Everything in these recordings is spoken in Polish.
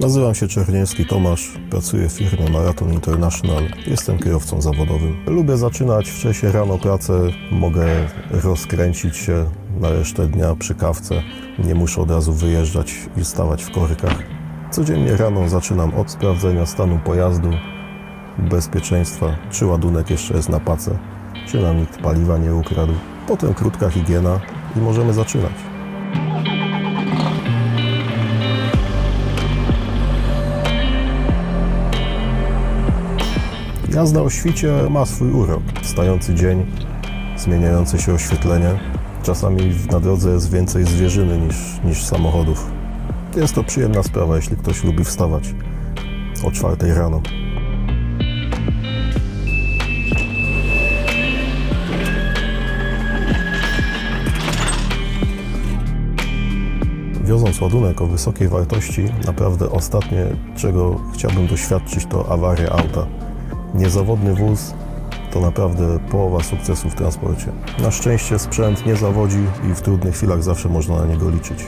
Nazywam się Czerniewski Tomasz, pracuję w firmie Marathon International. Jestem kierowcą zawodowym. Lubię zaczynać wcześniej rano pracę, mogę rozkręcić się na resztę dnia przy kawce. Nie muszę od razu wyjeżdżać i stawać w korkach. Codziennie rano zaczynam od sprawdzenia stanu pojazdu, bezpieczeństwa, czy ładunek jeszcze jest na pace, czy nam nikt paliwa nie ukradł. Potem krótka higiena i możemy zaczynać. Jazda o świcie ma swój urok. Wstający dzień, zmieniające się oświetlenie. Czasami na drodze jest więcej zwierzyny niż, niż samochodów. Jest to przyjemna sprawa, jeśli ktoś lubi wstawać o czwartej rano. Wioząc ładunek o wysokiej wartości, naprawdę ostatnie, czego chciałbym doświadczyć, to awaria auta. Niezawodny wóz to naprawdę połowa sukcesu w transporcie. Na szczęście sprzęt nie zawodzi i w trudnych chwilach zawsze można na niego liczyć.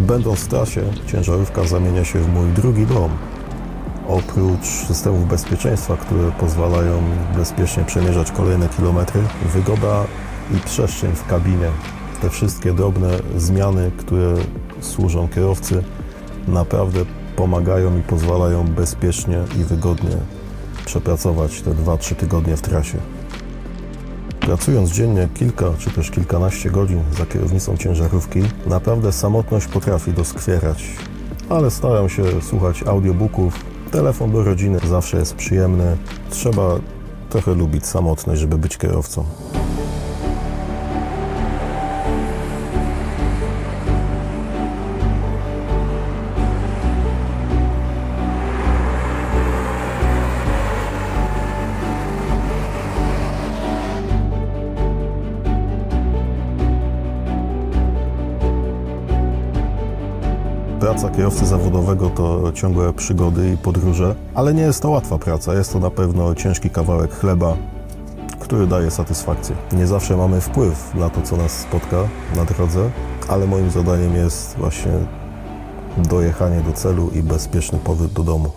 Będąc w trasie, ciężarówka zamienia się w mój drugi dom. Oprócz systemów bezpieczeństwa, które pozwalają bezpiecznie przemierzać kolejne kilometry, wygoda i przestrzeń w kabinie, te wszystkie drobne zmiany, które służą kierowcy, naprawdę pomagają i pozwalają bezpiecznie i wygodnie przepracować te 2-3 tygodnie w trasie. Pracując dziennie kilka czy też kilkanaście godzin za kierownicą ciężarówki, naprawdę samotność potrafi doskwierać. Ale staram się słuchać audiobooków. Telefon do rodziny zawsze jest przyjemny. Trzeba trochę lubić samotność, żeby być kierowcą. Praca kierowcy zawodowego to ciągłe przygody i podróże, ale nie jest to łatwa praca. Jest to na pewno ciężki kawałek chleba, który daje satysfakcję. Nie zawsze mamy wpływ na to, co nas spotka na drodze, ale moim zadaniem jest właśnie dojechanie do celu i bezpieczny powrót do domu.